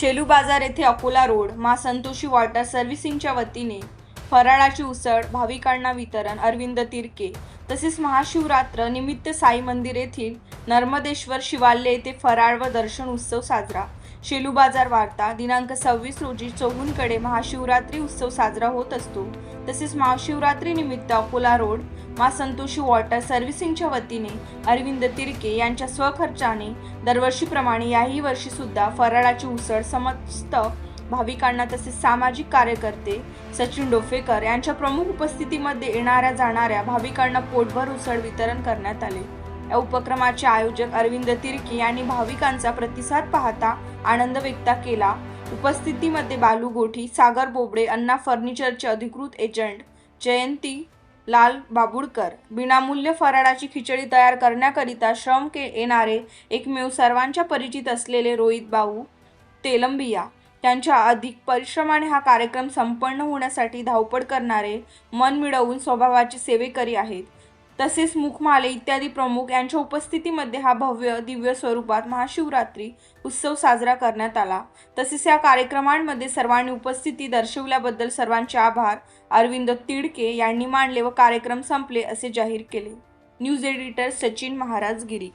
शेलू बाजार येथे अकोला रोड मा संतोषी वॉटर सर्व्हिसिंगच्या वतीने फराळाची उसळ भाविकांना वितरण अरविंद तिरके तसेच महाशिवरात्र निमित्त साई मंदिर येथील नर्मदेश्वर शिवालय येथे फराळ व दर्शन उत्सव साजरा. शेलू बाजार वार्ता दिनांक सव्वीस रोजी चौहूनकडे महाशिवरात्री उत्सव साजरा होत असतो. तसेच महाशिवरात्री निमित्त अकोला रोड मा संतोषी वॉटर सर्व्हिसिंगच्या वतीने अरविंद तिरके यांच्या स्वखर्चाने दरवर्षीप्रमाणे याही वर्षीसुद्धा फराळाची उसळ समस्त भाविकांना तसेच सामाजिक कार्यकर्ते सचिन डोफेकर यांच्या प्रमुख उपस्थितीमध्ये येणाऱ्या जाणाऱ्या भाविकांना पोटभर उसळ वितरण करण्यात आले. या उपक्रमाचे आयोजक अरविंद तिरके यांनी भाविकांचा प्रतिसाद पाहता आनंद व्यक्त केला. उपस्थितीमध्ये बालू गोठी सागर बोबडे अण्णा फर्निचरचे अधिकृत एजंट जयंती लाल बाबुडकर विनामूल्य फराळाची खिचडी तयार करण्याकरिता श्रम के येणारे एकमेव सर्वांच्या परिचित असलेले रोहित भाऊ तेलंबिया त्यांच्या अधिक परिश्रमाने हा कार्यक्रम संपन्न होण्यासाठी धावपळ करणारे मन मिळवून स्वभावाचे सेवेकरी आहेत. तसेच मुखमाले इत्यादी प्रमुख यांच्या उपस्थितीमध्ये हा भव्य दिव्य स्वरूपात महाशिवरात्री उत्सव साजरा करण्यात आला. तसेच या कार्यक्रमांमध्ये सर्वांनी उपस्थिती दर्शवल्याबद्दल सर्वांचे आभार. अरविंद तिडके यांनी मानले व कार्यक्रम संपले असे जाहीर केले. News editor Sachin Maharaj Giri